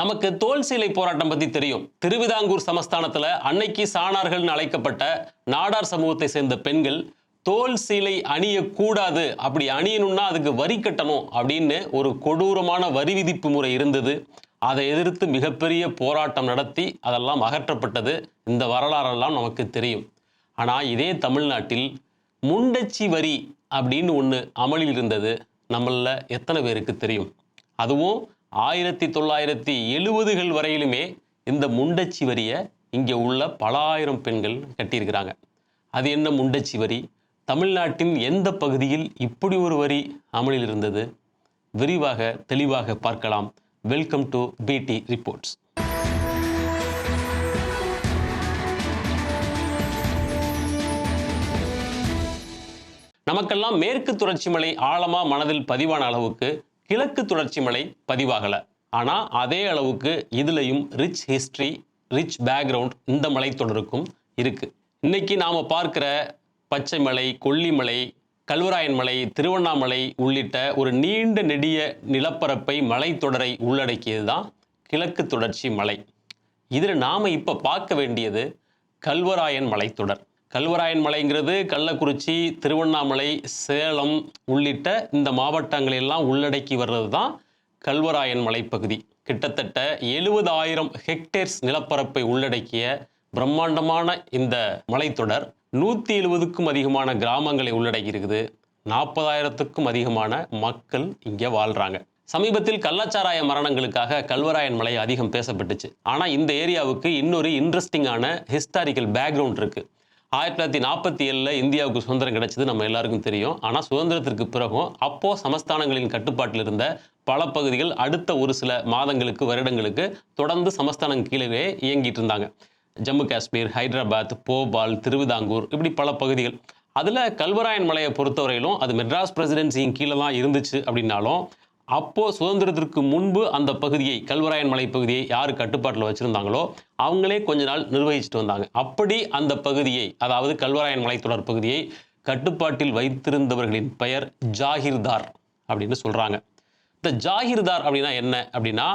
நமக்கு தோல் சீலை போராட்டம் பத்தி தெரியும். திருவிதாங்கூர் சமஸ்தானத்துல அன்னைக்கு சாணார்கள்னு அழைக்கப்பட்ட நாடார் சமூகத்தை சேர்ந்த பெண்கள் தோல் சீலை அணியக்கூடாது அப்படி அணியணும்னா அதுக்கு வரி கட்டணும் அப்படின்னு ஒரு கொடூரமான வரி விதிப்பு முறை இருந்தது. அதை எதிர்த்து மிகப்பெரிய போராட்டம் நடத்தி அதெல்லாம் அகற்றப்பட்டது. இந்த வரலாறெல்லாம் நமக்கு தெரியும். ஆனால் இதே தமிழ்நாட்டில் முண்டச்சி வரி அப்படின்னு ஒன்று அமலில் இருந்தது. நம்மள எத்தனை பேருக்கு தெரியும்? அதுவும் ஆயிரத்தி தொள்ளாயிரத்தி எழுபதுகள் வரையிலுமே இந்த முண்டச்சி வரியை இங்கே உள்ள பல ஆயிரம் பெண்கள் கட்டியிருக்கிறாங்க. அது என்ன முண்டச்சி வரி? தமிழ்நாட்டின் எந்த பகுதியில் இப்படி ஒரு வரி அமலில் இருந்தது? விரிவாக தெளிவாக பார்க்கலாம். வெல்கம் டு பிடி ரிப்போர்ட்ஸ் நமக்கெல்லாம் மேற்கு தொடர்ச்சி மலை ஆழமாக மனதில் பதிவான அளவுக்கு கிழக்கு தொடர்ச்சி மலை பதிவாகல. ஆனா அதே அளவுக்கு இதுலயும் ரிச் ஹிஸ்டரி ரிச் பேக்ரவுண்ட் இந்த மலைத்தொடருக்கும் இருக்கு. இன்னைக்கு நாம பார்க்கிற பச்சைமலை கொல்லிமலை கல்வராயன் மலை திருவண்ணாமலை உள்ளிட்ட ஒரு நீண்ட நெடிய நிலப்பரப்பை மலைத்தொடரை உள்ளடக்கியது தான் கிழக்கு தொடர்ச்சி மலை. இதில் நாம் இப்போ பார்க்க வேண்டியது கல்வராயன் மலைத்தொடர் கல்வராயன் மலைங்கிறது கள்ளக்குறிச்சி திருவண்ணாமலை சேலம் உள்ளிட்ட இந்த மாவட்டங்களை எல்லாம் உள்ளடக்கி வர்றது தான் கல்வராயன் மலைப்பகுதி. கிட்டத்தட்ட எழுபதாயிரம் ஹெக்டேர்ஸ் நிலப்பரப்பை உள்ளடக்கிய பிரம்மாண்டமான இந்த மலைத்தொடர் நூற்றி எழுபதுக்கும் அதிகமான கிராமங்களை உள்ளடக்கி இருக்குது. நாற்பதாயிரத்துக்கும் அதிகமான மக்கள் இங்கே வாழ்கிறாங்க சமீபத்தில் கள்ளச்சாராய மரணங்களுக்காக கல்வராயன் மலை அதிகம் பேசப்பட்டுச்சு. ஆனால் இந்த ஏரியாவுக்கு இன்னொரு இன்ட்ரெஸ்டிங்கான ஹிஸ்டாரிக்கல் பேக்ரவுண்ட் இருக்குது ஆயிரத்தி தொள்ளாயிரத்தி நாற்பத்தி ஏழில் இந்தியாவுக்கு சுதந்திரம் கிடைச்சது நம்ம எல்லாருக்கும் தெரியும். ஆனால் சுதந்திரத்திற்கு பிறகும் அப்போது சமஸ்தானங்களின் கட்டுப்பாட்டில் இருந்த பல பகுதிகள் அடுத்த ஒரு சில மாதங்களுக்கு வருடங்களுக்கு தொடர்ந்து சமஸ்தானம் கீழே இயங்கிட்டு இருந்தாங்க. ஜம்மு காஷ்மீர் ஹைதராபாத் போபால் திருவிதாங்கூர் இப்படி பல பகுதிகள். அதில் கல்வராயன் மலையை பொறுத்தவரையிலும் அது மெட்ராஸ் பிரசிடென்சியின் கீழே தான் இருந்துச்சு அப்படின்னாலும் அப்போது சுதந்திரத்திற்கு முன்பு அந்த பகுதியை கல்வராயன் மலை பகுதியை யார் கட்டுப்பாட்டில் வச்சுருந்தாங்களோ அவங்களே கொஞ்ச நாள் நிர்வகிச்சுட்டு வந்தாங்க. அப்படி அந்த பகுதியை அதாவது கல்வராயன் மலைத்தொடர் பகுதியை கட்டுப்பாட்டில் வைத்திருந்தவர்களின் பெயர் ஜாகிர்தார் அப்படின்னு சொல்கிறாங்க இந்த ஜாகிர்தார் அப்படின்னா என்ன? அப்படின்னா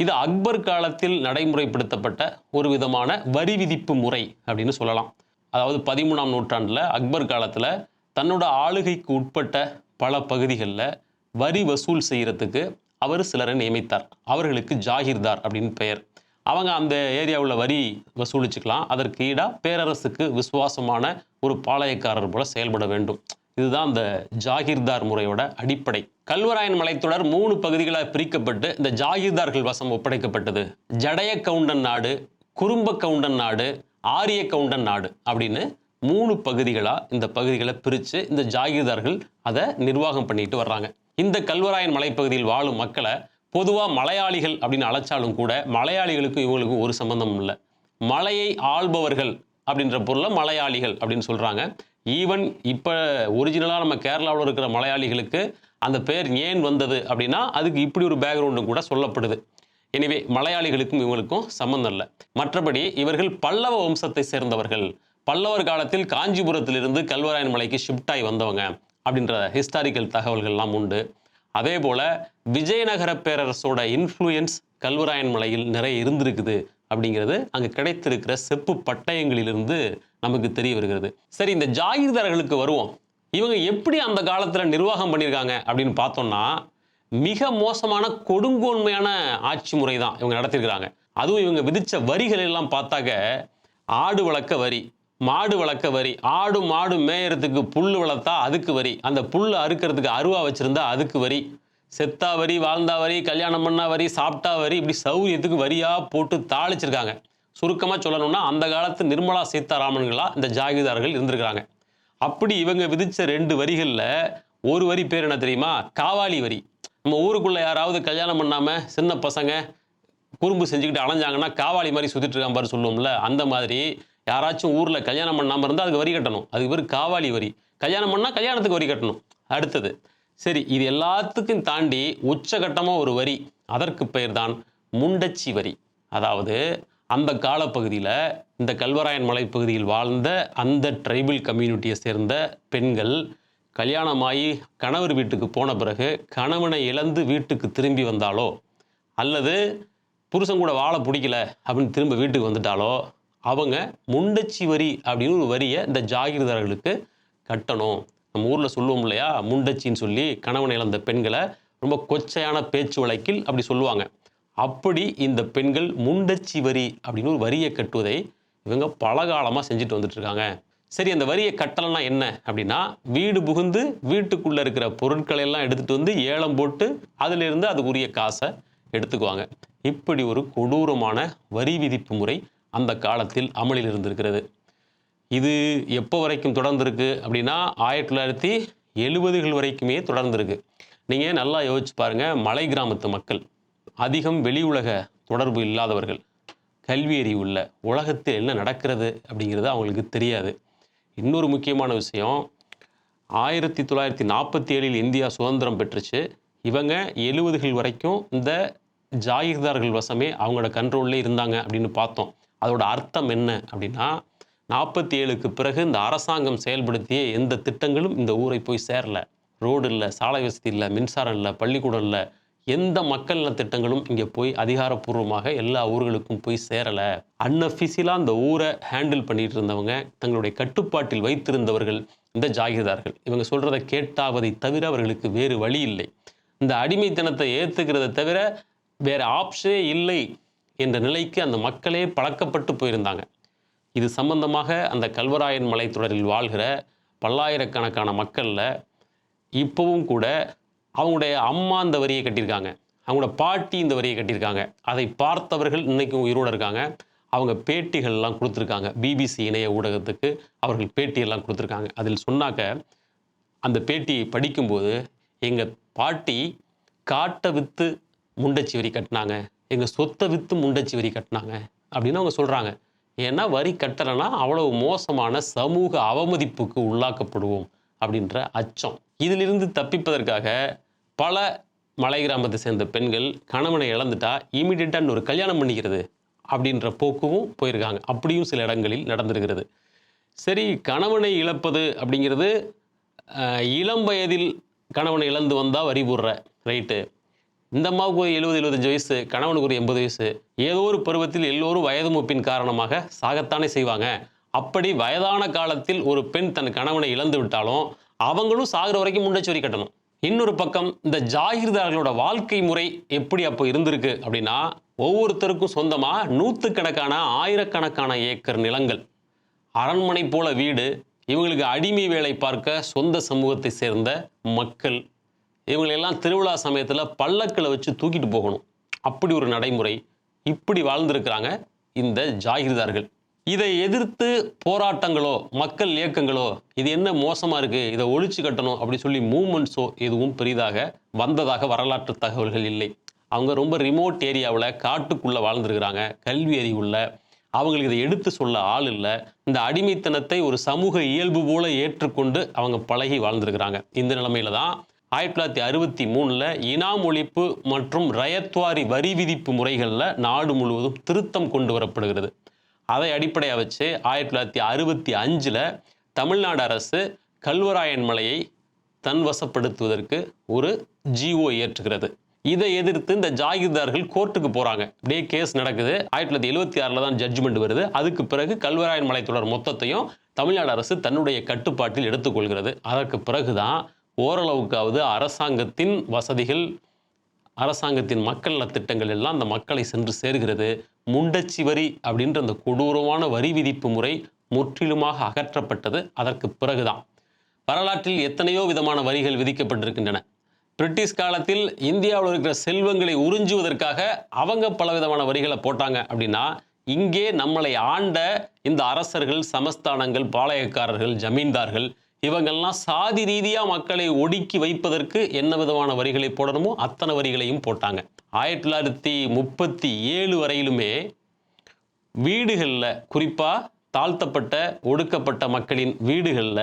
இது அக்பர் காலத்தில் நடைமுறைப்படுத்தப்பட்ட ஒரு விதமான வரி விதிப்பு முறை அப்படின்னு சொல்லலாம். அதாவது பதிமூணாம் நூற்றாண்டில் அக்பர் காலத்தில் தன்னோட ஆளுகைக்கு உட்பட்ட பல பகுதிகளில் வரி வசூல் செய்கிறதுக்கு அவர் சிலரை நியமித்தார். அவர்களுக்கு ஜாகிர்தார் அப்படின்னு பெயர். அவங்க அந்த ஏரியாவில் வரி வசூலிச்சுக்கலாம். அதற்கு ஈடாக பேரரசுக்கு விசுவாசமான ஒரு பாளையக்காரர் போல செயல்பட வேண்டும். இதுதான் அந்த ஜாகிர்தார் முறையோட அடிப்படை. கல்வராயன் மலைத்தொடர் மூணு பகுதிகளாக பிரிக்கப்பட்டு இந்த ஜாகிர்தார்கள் வசம் ஒப்படைக்கப்பட்டது. ஜடைய கவுண்டன் நாடு குறும்ப கவுண்டன் நாடு ஆரிய கவுண்டன் நாடு அப்படின்னு மூணு பகுதிகளாக இந்த பகுதிகளை பிரித்து இந்த ஜாகிர்தார்கள் அதை நிர்வாகம் பண்ணிட்டு வர்றாங்க. இந்த கல்வராயன் மலைப்பகுதியில் வாழும் மக்களை பொதுவாக மலையாளிகள் அப்படின்னு அழைச்சாலும் கூட மலையாளிகளுக்கும் இவங்களுக்கும் ஒரு சம்பந்தமும் இல்லை. மலையை ஆள்பவர்கள் அப்படின்ற பொருளை மலையாளிகள் அப்படின்னு சொல்கிறாங்க ஈவன் இப்போ ஒரிஜினலாக நம்ம கேரளாவில் இருக்கிற மலையாளிகளுக்கு அந்த பேர் ஏன் வந்தது அப்படின்னா அதுக்கு இப்படி ஒரு பேக்ரவுண்டும் கூட சொல்லப்படுது. எனவே மலையாளிகளுக்கும் இவங்களுக்கும் சம்மந்தம் இல்லை. மற்றபடி இவர்கள் பல்லவ வம்சத்தை சேர்ந்தவர்கள். பல்லவர் காலத்தில் காஞ்சிபுரத்திலிருந்து கல்வராயன் மலைக்கு ஷிஃப்ட் ஆகி வந்தவங்க. அப்படின்ற ஹிஸ்டாரிக்கல் தகவல்கள்லாம் உண்டு. அதே போல் விஜயநகர பேரரசோட இன்ஃப்ளூயன்ஸ் கல்வராயன் மலையில் நிறைய இருந்திருக்குது அப்படிங்கிறது அங்கே கிடைத்திருக்கிற செப்பு பட்டயங்களிலிருந்து நமக்கு தெரிய வருகிறது. சரி இந்த ஜாகிர்தார்களுக்கு வருவோம். இவங்க எப்படி அந்த காலத்தில் நிர்வாகம் பண்ணியிருக்காங்க அப்படின்னு பார்த்தோம்னா மிக மோசமான கொடுங்கோன்மையான ஆட்சி முறை தான் இவங்க நடத்திருக்கிறாங்க அதுவும் இவங்க விதித்த வரிகள் எல்லாம் பார்த்தாக்க ஆடு வளர்க்க வரி மாடு வளர்க்க வரி. ஆடு மாடு மேயறதுக்கு புல் வளர்த்தா அதுக்கு வரி. அந்த புல் அறுக்கிறதுக்கு அருவா வச்சிருந்தா அதுக்கு வரி. செத்தா வரி வாழ்ந்தா வரி கல்யாணம் பண்ணா வரி சாப்பிட்டா வரி இப்படி சௌரியத்துக்கு வரியா போட்டு தாளிச்சிருக்காங்க. சுருக்கமாக சொல்லணும்னா அந்த காலத்து நிர்மலா சீதாராமன்களா இந்த ஜாகிதார்கள் இருந்திருக்கிறாங்க. அப்படி இவங்க விதிச்ச ரெண்டு வரிகளில் ஒரு வரி பேர் என்ன தெரியுமா? காவாலி வரி. நம்ம ஊருக்குள்ள யாராவது கல்யாணம் பண்ணாம சின்ன பசங்க குறும்பு செஞ்சுக்கிட்டு அலைஞ்சாங்கன்னா காவாலி மாதிரி சுத்திட்டு இருக்கான் பாரு சொல்லுவோம்ல அந்த மாதிரி யாராச்சும் ஊரில் கல்யாணம் பண்ணாமல் இருந்தால் அதுக்கு வரி கட்டணும். அதுக்கு பேர் காவாலி வரி. கல்யாணம் பண்ணால் கல்யாணத்துக்கு வரி கட்டணும். அடுத்தது சரி இது எல்லாத்துக்கும் தாண்டி உச்சகட்டமாக ஒரு வரி அதற்கு பெயர் தான் முண்டச்சி வரி. அதாவது அந்த காலப்பகுதியில் இந்த கல்வராயன் மலைப்பகுதியில் வாழ்ந்த அந்த ட்ரைபிள் கம்யூனிட்டியை சேர்ந்த பெண்கள் கல்யாணமாகி கணவர் வீட்டுக்கு போன பிறகு கணவனை இழந்து வீட்டுக்கு திரும்பி வந்தாலோ அல்லது புருஷன் கூட வாழ பிடிக்கல அப்படின்னு திரும்ப வீட்டுக்கு வந்துட்டாலோ அவங்க முண்டச்சி வரி அப்படின்னு ஒரு வரியை இந்த ஜாகிரதார்களுக்கு கட்டணும். நம்ம ஊரில் சொல்லுவோம் இல்லையா? முண்டச்சின்னு சொல்லி கணவன் இழந்த பெண்களை ரொம்ப கொச்சையான பேச்சு வழக்கில் அப்படி சொல்லுவாங்க. அப்படி இந்த பெண்கள் முண்டச்சி வரி அப்படின்னு ஒரு வரியை கட்டுவதை இவங்க பல காலமாக செஞ்சுட்டு வந்துட்டு இருக்காங்க. சரி அந்த வரியை கட்டலைன்னா என்ன அப்படின்னா வீடு புகுந்து வீட்டுக்குள்ளே இருக்கிற பொருட்களை எல்லாம் எடுத்துகிட்டு வந்து ஏலம் போட்டு அதிலிருந்து அதுக்குரிய காசை எடுத்துக்குவாங்க. இப்படி ஒரு கொடூரமான வரி விதிப்பு முறை அந்த காலத்தில் அமலில் இருந்திருக்கிறது. இது எப்போ வரைக்கும் தொடர்ந்துருக்கு அப்படின்னா ஆயிரத்தி தொள்ளாயிரத்தி எழுபதுகள் வரைக்குமே தொடர்ந்துருக்கு. நீங்கள் நல்லா யோசிச்சு பாருங்கள் மலை கிராமத்து மக்கள் அதிகம் வெளி உலக தொடர்பு இல்லாதவர்கள் கல்வி அறிவு உள்ள உலகத்தில் என்ன நடக்கிறது அப்படிங்கிறது அவங்களுக்கு தெரியாது. இன்னொரு முக்கியமான விஷயம் ஆயிரத்தி தொள்ளாயிரத்தி நாற்பத்தி ஏழில் இந்தியா சுதந்திரம் பெற்றுச்சு. இவங்க எழுபதுகள் வரைக்கும் இந்த ஜாகிர்தார்கள் வசமே அவங்களோட கண்ட்ரோல்லே இருந்தாங்க அப்படின்னு பார்த்தோம். அதோட அர்த்தம் என்ன அப்படின்னா நாற்பத்தி ஏழுக்கு பிறகு இந்த அரசாங்கம் செயல்படுத்திய எந்த திட்டங்களும் இந்த ஊரை போய் சேரல. ரோடு இல்லை சாலை வசதி இல்லை மின்சாரம் இல்லை பள்ளிக்கூடம் இல்லை எந்த மக்கள் திட்டங்களும் இங்கே போய் அதிகாரப்பூர்வமாக எல்லா ஊர்களுக்கும் போய் சேரலை. அன்அஃபிஷியலாக அந்த ஊரை ஹேண்டில் பண்ணிட்டு இருந்தவங்க தங்களுடைய கட்டுப்பாட்டில் வைத்திருந்தவர்கள் இந்த ஜாகிர்தார்கள். இவங்க சொல்கிறத கேட்டாவதை தவிர அவர்களுக்கு வேறு வழி இல்லை. இந்த அடிமைத்தனத்தை ஏற்றுக்கிறத தவிர வேறு ஆப்ஷனே இல்லை. என்ற நிலைக்கு அந்த மக்களே பழக்கப்பட்டு போயிருந்தாங்க. இது சம்பந்தமாக அந்த கல்வராயன் மலை தொடரில் வாழ்கிற பல்லாயிரக்கணக்கான மக்களில் இப்போவும் கூட அவங்களுடைய அம்மா இந்த வரியை கட்டியிருக்காங்க. அவங்களோட பாட்டி இந்த வரியை கட்டியிருக்காங்க. அதை பார்த்தவர்கள் இன்றைக்கும் உயிரோடு இருக்காங்க. அவங்க பேட்டிகள்லாம் கொடுத்துருக்காங்க. பிபிசி இணைய ஊடகத்துக்கு அவர்கள் பேட்டியெல்லாம் கொடுத்துருக்காங்க. அதில் சொன்னாக்க அந்த பேட்டியை படிக்கும்போது எங்கள் பாட்டி காட்டை விற்று முண்டச்சி வரி கட்டினாங்க. எங்கள் சொத்தை விற்று முண்டச்சி வரி கட்டினாங்க அப்படின்னு அவங்க சொல்கிறாங்க ஏன்னா வரி கட்டலைன்னா அவ்வளவு மோசமான சமூக அவமதிப்புக்கு உள்ளாக்கப்படுவோம் அப்படின்ற அச்சம். இதிலிருந்து தப்பிப்பதற்காக பல மலை கிராமத்தை சேர்ந்த பெண்கள் கணவனை இழந்துட்டா இமீடியட்டாக இன்னொரு கல்யாணம் பண்ணிக்கிறது அப்படின்ற போக்குவும் போயிருக்காங்க. அப்படியும் சில இடங்களில் நடந்திருக்கிறது. சரி கணவனை இழப்பது அப்படிங்கிறது இளம் வயதில் கணவனை இழந்து வந்தால் வரி போடுற ரைட்டு இந்த அம்மாவுக்கு ஒரு எழுபது எழுபத்தஞ்சு வயசு கணவனுக்கு ஒரு எண்பது வயசு. ஏதோ ஒரு பருவத்தில் எல்லோரும் வயது மூப்பின் காரணமாக சாகத்தானே செய்வாங்க. அப்படி வயதான காலத்தில் ஒரு பெண் தன் கணவனை இழந்து விட்டாலும் அவங்களும் சாகிற வரைக்கும் முண்டச்சி கட்டணும். இன்னொரு பக்கம் இந்த ஜாகிர்தார்களோட வாழ்க்கை முறை எப்படி அப்போ இருந்திருக்கு அப்படின்னா ஒவ்வொருத்தருக்கும் சொந்தமாக நூற்றுக்கணக்கான ஆயிரக்கணக்கான ஏக்கர் நிலங்கள். அரண்மனை போல வீடு இவங்களுக்கு அடிமை வேலை பார்க்க சொந்த சமூகத்தை சேர்ந்த மக்கள் இவங்களெல்லாம் திருவிழா சமயத்தில் பல்லக்கில் வச்சு தூக்கிட்டு போகணும். அப்படி ஒரு நடைமுறை இப்படி வாழ்ந்திருக்கிறாங்க இந்த ஜாகிர்தார்கள். இதை எதிர்த்து போராட்டங்களோ மக்கள் இயக்கங்களோ இது என்ன மோசமாக இருக்குது இதை ஒழிச்சு கட்டணும் அப்படி சொல்லி மூமெண்ட்ஸோ எதுவும் பெரிதாக வந்ததாக வரலாற்று தகவல்கள் இல்லை. அவங்க ரொம்ப ரிமோட் ஏரியாவில் காட்டுக்குள்ளே வாழ்ந்துருக்கிறாங்க கல்வி அறிவுள்ள. அவங்களுக்கு இதை எடுத்து சொல்ல ஆள் இல்லை. இந்த அடிமைத்தனத்தை ஒரு சமூக இயல்பு போல ஏற்றுக்கொண்டு அவங்க பழகி வாழ்ந்துருக்கிறாங்க. இந்த நிலைமையில தான் ஆயிரத்தி தொள்ளாயிரத்தி அறுபத்தி மூணில் இனாம் ஒழிப்பு மற்றும் ரயத்வாரி வரி விதிப்பு முறைகளில் நாடு முழுவதும் திருத்தம் கொண்டு வரப்படுகிறது. அதை அடிப்படையாக வச்சு ஆயிரத்தி தொள்ளாயிரத்தி அறுபத்தி அஞ்சில் தமிழ்நாடு அரசு கல்வராயன் மலையை தன் வசப்படுத்துவதற்கு ஒரு ஜிஓ இயற்றுகிறது. இதை எதிர்த்து இந்த ஜாகிர்தார்கள் கோர்ட்டுக்கு போகிறாங்க அப்படியே கேஸ் நடக்குது. ஆயிரத்தி தொள்ளாயிரத்தி எழுபத்தி ஆறில் தான் ஜட்ஜ்மெண்ட் வருது. அதுக்கு பிறகு கல்வராயன் மலை தொடர் மொத்தத்தையும் தமிழ்நாடு அரசு தன்னுடைய கட்டுப்பாட்டில் எடுத்துக்கொள்கிறது. அதற்கு பிறகுதான் ஓரளவுக்காவது அரசாங்கத்தின் வசதிகள் அரசாங்கத்தின் மக்கள் நலத்திட்டங்கள் எல்லாம் அந்த மக்களை சென்று சேர்கிறது. முண்டச்சி வரி அப்படின்ற அந்த கொடூரமான வரி விதிப்பு முறை முற்றிலுமாக அகற்றப்பட்டது. அதற்கு பிறகுதான். வரலாற்றில் எத்தனையோ விதமான வரிகள் விதிக்கப்பட்டிருக்கின்றன. பிரிட்டிஷ் காலத்தில் இந்தியாவில் இருக்கிற செல்வங்களை உறிஞ்சுவதற்காக அவங்க பல விதமான வரிகளை போட்டாங்க அப்படின்னா இங்கே நம்மளை ஆண்ட இந்த அரசர்கள் சமஸ்தானங்கள் பாளையக்காரர்கள் ஜமீன்தார்கள் இவங்கள்லாம் சாதி ரீதியாக மக்களை ஒடுக்கி வைப்பதற்கு என்ன விதமான வரிகளை போடணுமோ அத்தனை வரிகளையும் போட்டாங்க. ஆயிரத்தி தொள்ளாயிரத்தி முப்பத்தி ஏழு வரையிலுமே வீடுகளில் குறிப்பாக தாழ்த்தப்பட்ட ஒடுக்கப்பட்ட மக்களின் வீடுகளில்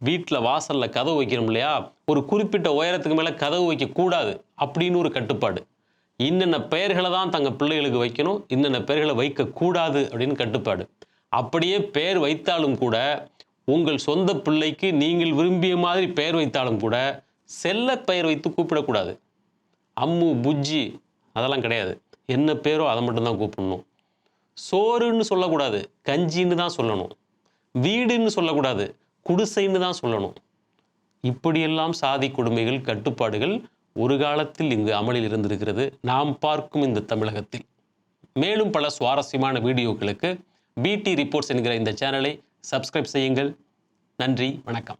வீட்டில் வாசலில் கதவு வைக்கணும் இல்லையா? ஒரு குறிப்பிட்ட உயரத்துக்கு மேலே கதவு வைக்கக்கூடாது அப்படின்னு ஒரு கட்டுப்பாடு. இன்னென்ன பெயர்களை தான் தங்கள் பிள்ளைகளுக்கு வைக்கணும் இன்னென்ன பெயர்களை வைக்கக்கூடாது அப்படின்னு கட்டுப்பாடு. அப்படியே பெயர் வைத்தாலும் கூட உங்கள் சொந்த பிள்ளைக்கு நீங்கள் விரும்பிய மாதிரி பெயர் வைத்தாலும் கூட செல்ல பெயர் வைத்து கூப்பிடக்கூடாது. அம்மு புஜ்ஜி அதெல்லாம் கிடையாது. என்ன பேரோ அதை மட்டும்தான் கூப்பிடணும். சோறுன்னு சொல்லக்கூடாது. கஞ்சின்னு தான் சொல்லணும். வீடுன்னு சொல்லக்கூடாது. குடிசைன்னு தான் சொல்லணும். இப்படியெல்லாம் சாதி கொடுமைகள் கட்டுப்பாடுகள் ஒரு காலத்தில் இங்கு அமலில் இருந்திருக்கிறது. நாம் பார்க்கும் இந்த தமிழகத்தில். மேலும் பல சுவாரஸ்யமான வீடியோக்களுக்கு பிடி ரிப்போர்ட்ஸ் என்கிற இந்த சேனலை சப்ஸ்கிரைப் செய்யுங்கள். நன்றி. வணக்கம்.